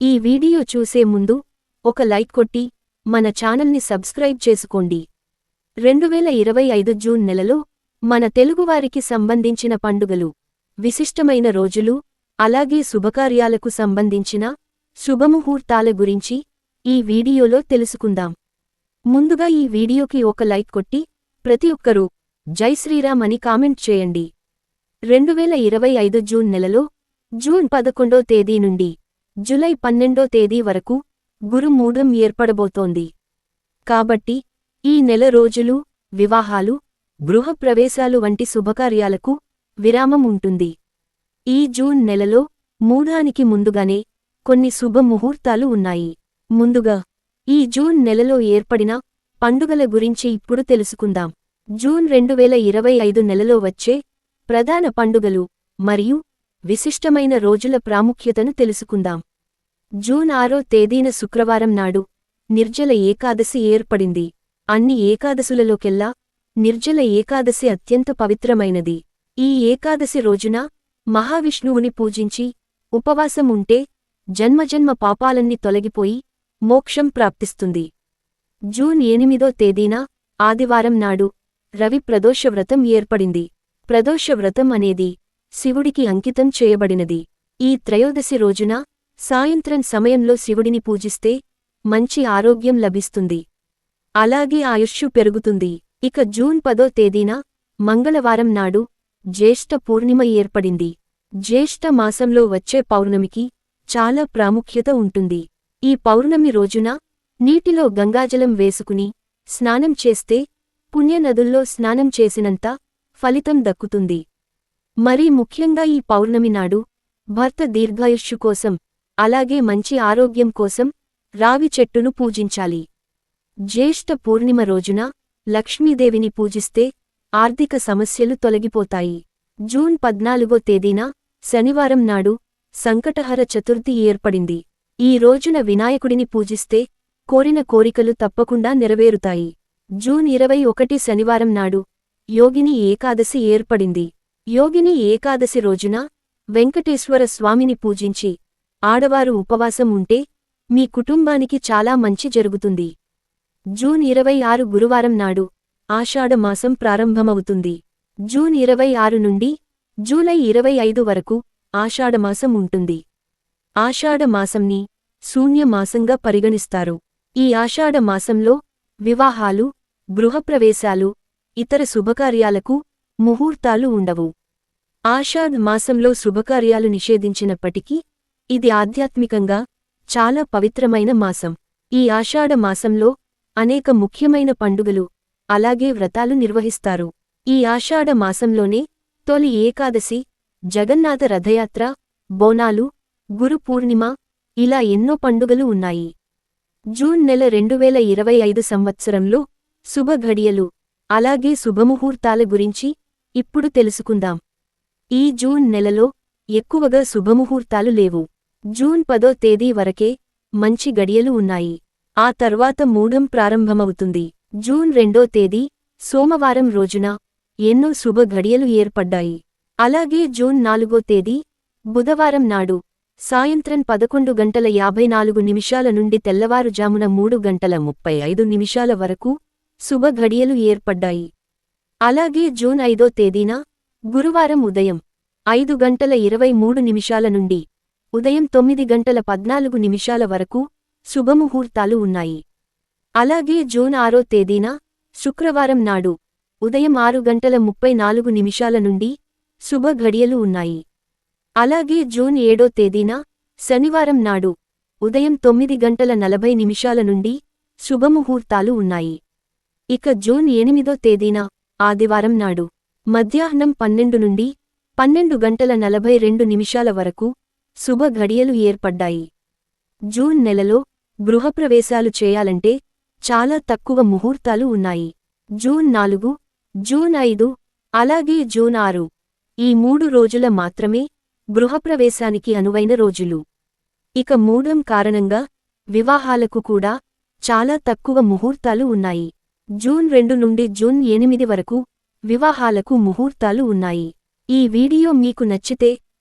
ఈ వీడియో చూసే ముందు ఒక లైక్ కొట్టి మన ఛానల్ని సబ్స్క్రైబ్ చేసుకోండి. రెండువేల ఇరవై ఐదు జూన్ నెలలో మన తెలుగువారికి సంబంధించిన పండుగలు విశిష్టమైన రోజులు అలాగే శుభకార్యాలకు సంబంధించిన శుభముహూర్తాల గురించి ఈ వీడియోలో తెలుసుకుందాం. ముందుగా ఈ వీడియోకి ఒక లైక్ కొట్టి ప్రతి ఒక్కరూ జై శ్రీరామ్ అని కామెంట్ చేయండి. రెండువేల ఇరవై ఐదు జూన్ నెలలో జూన్ పదకొండో తేదీ నుండి జులై పన్నెండో తేదీ వరకు గురుమూఢం ఏర్పడబోతోంది. కాబట్టి ఈ నెల రోజులు వివాహాలు గృహప్రవేశాలు వంటి శుభకార్యాలకు విరామం ఉంటుంది. ఈ జూన్ నెలలో మూఢానికి ముందుగానే కొన్ని శుభముహూర్తాలు ఉన్నాయి. ముందుగా ఈ జూన్ నెలలో ఏర్పడిన పండుగల గురించి ఇప్పుడు తెలుసుకుందాం. జూన్ రెండువేల ఇరవై ఐదు నెలలో వచ్చే ప్రధాన పండుగలు మరియు విశిష్టమైన రోజుల ప్రాముఖ్యతను తెలుసుకుందాం. జూన్ ఆరో తేదీన శుక్రవారం నాడు నిర్జల ఏకాదశి ఏర్పడింది. అన్ని ఏకాదశులలోకెల్లా నిర్జల ఏకాదశి అత్యంత పవిత్రమైనది. ఈ ఏకాదశి రోజున మహావిష్ణువుని పూజించి ఉపవాసం ఉంటే జన్మజన్మ పాపాలన్నీ తొలగిపోయి మోక్షం ప్రాప్తిస్తుంది. జూన్ ఎనిమిదో తేదీన ఆదివారం నాడు రవి ప్రదోషవ్రతం ఏర్పడింది. ప్రదోషవ్రతం అనేది శివుడికి అంకితం చేయబడినది. ఈ త్రయోదశి రోజున సాయంత్రం సమయంలో శివుడిని పూజిస్తే మంచి ఆరోగ్యం లభిస్తుంది. అలాగే ఆయుష్యు పెరుగుతుంది. ఇక జూన్ పదో తేదీన మంగళవారం నాడు జ్యేష్ఠ పూర్ణిమ ఏర్పడింది. జ్యేష్ఠ మాసంలో వచ్చే పౌర్ణమికి చాలా ప్రాముఖ్యత ఉంటుంది. ఈ పౌర్ణమి రోజున నీటిలో గంగాజలం వేసుకుని స్నానం చేస్తే పుణ్యనదుల్లో స్నానం చేసినంత ఫలితం దక్కుతుంది. మరీ ముఖ్యంగా ఈ పౌర్ణమి నాడు భర్త దీర్ఘాయుష్యు కోసం అలాగే మంచి ఆరోగ్యం కోసం రావి చెట్టును పూజించాలి. జ్యేష్ఠ పూర్ణిమ రోజున లక్ష్మీదేవిని పూజిస్తే ఆర్థిక సమస్యలు తొలగిపోతాయి. జూన్ పద్నాలుగో తేదీన శనివారం నాడు సంకటహర చతుర్థి ఏర్పడింది. ఈ రోజున వినాయకుడిని పూజిస్తే కోరిన కోరికలు తప్పకుండా నెరవేరుతాయి. జూన్ ఇరవై ఒకటి శనివారం నాడు యోగిని ఏకాదశి ఏర్పడింది. యోగిని ఏకాదశి రోజున వెంకటేశ్వర స్వామిని పూజించి ఆడవారు ఉపవాసం ఉంటే మీ కుటుంబానికి చాలా మంచి జరుగుతుంది. జూన్ ఇరవై ఆరు గురువారం నాడు ఆషాఢమాసం ప్రారంభమవుతుంది. జూన్ ఇరవై ఆరు నుండి జూలై ఇరవై ఐదు వరకు ఆషాఢమాసం ఉంటుంది. ఆషాఢమాసంని శూన్యమాసంగా పరిగణిస్తారు. ఈ ఆషాఢమాసంలో వివాహాలు గృహప్రవేశాలు ఇతర శుభకార్యాలకు ముహూర్తాలు ఉండవు. ఆషాఢ్ మాసంలో శుభకార్యాలు నిషేధించినప్పటికీ ఇది ఆధ్యాత్మికంగా చాలా పవిత్రమైన మాసం. ఈ ఆషాఢ మాసంలో అనేక ముఖ్యమైన పండుగలు అలాగే వ్రతాలు నిర్వహిస్తారు. ఈ ఆషాఢ మాసంలోనే తొలి ఏకాదశి జగన్నాథ రథయాత్ర బోనాలు గురు పూర్ణిమ ఇలా ఎన్నో పండుగలు ఉన్నాయి. జూన్ నెల రెండువేల ఇరవై ఐదు సంవత్సరంలో శుభఘడియలు అలాగే శుభముహూర్తాల గురించి ఇప్పుడు తెలుసుకుందాం. ఈ జూన్ నెలలో ఎక్కువగా శుభముహూర్తాలు లేవు. జూన్ పదో తేదీ వరకే మంచి గడియలు ఉన్నాయి. ఆ తర్వాత మూఢం ప్రారంభమవుతుంది. జూన్ రెండో తేదీ సోమవారం రోజున ఎన్నో శుభ ఘడియలు ఏర్పడ్డాయి. అలాగే జూన్ నాలుగో తేదీ బుధవారం నాడు సాయంత్రం పదకొండు గంటల యాభై నాలుగు నిమిషాల నుండి తెల్లవారుజామున మూడు గంటల ముప్పై ఐదు నిమిషాల వరకు శుభ ఘడియలు ఏర్పడ్డాయి. అలాగే జూన్ ఐదో తేదీన గురువారం ఉదయం ఐదు గంటల ఇరవై మూడు నిమిషాల నుండి ఉదయం తొమ్మిది గంటల పద్నాలుగు నిమిషాల వరకు శుభముహూర్తాలు ఉన్నాయి. అలాగే జూన్ ఆరో తేదీన శుక్రవారం నాడు ఉదయం ఆరు గంటల ముప్పై నాలుగు నిమిషాల నుండి శుభ ఘడియలు ఉన్నాయి. అలాగే జూన్ ఏడో తేదీన శనివారం నాడు ఉదయం తొమ్మిది గంటల నలభై నిమిషాల నుండి శుభముహూర్తాలు ఉన్నాయి. ఇక జూన్ ఎనిమిదో తేదీన ఆదివారం నాడు మధ్యాహ్నం పన్నెండు నుండి పన్నెండు గంటల నలభై రెండు నిమిషాల వరకు శుభ ఘడియలు ఏర్పడ్డాయి. జూన్ నెలలో గృహప్రవేశాలు చేయాలంటే చాలా తక్కువ ముహూర్తాలు ఉన్నాయి. జూన్ నాలుగు జూన్ ఐదు అలాగే జూన్ ఆరు. ఈ మూడు రోజుల మాత్రమే గృహప్రవేశానికి అనువైన రోజులు. ఇక మూడం కారణంగా వివాహాలకు కూడా చాలా తక్కువ ముహూర్తాలు ఉన్నాయి. జూన్ రెండు నుండి జూన్ ఎనిమిది వరకు వివాహాలకు ముహూర్తాలు ఉన్నాయి. ఈ వీడియో మీకు నచ్చితే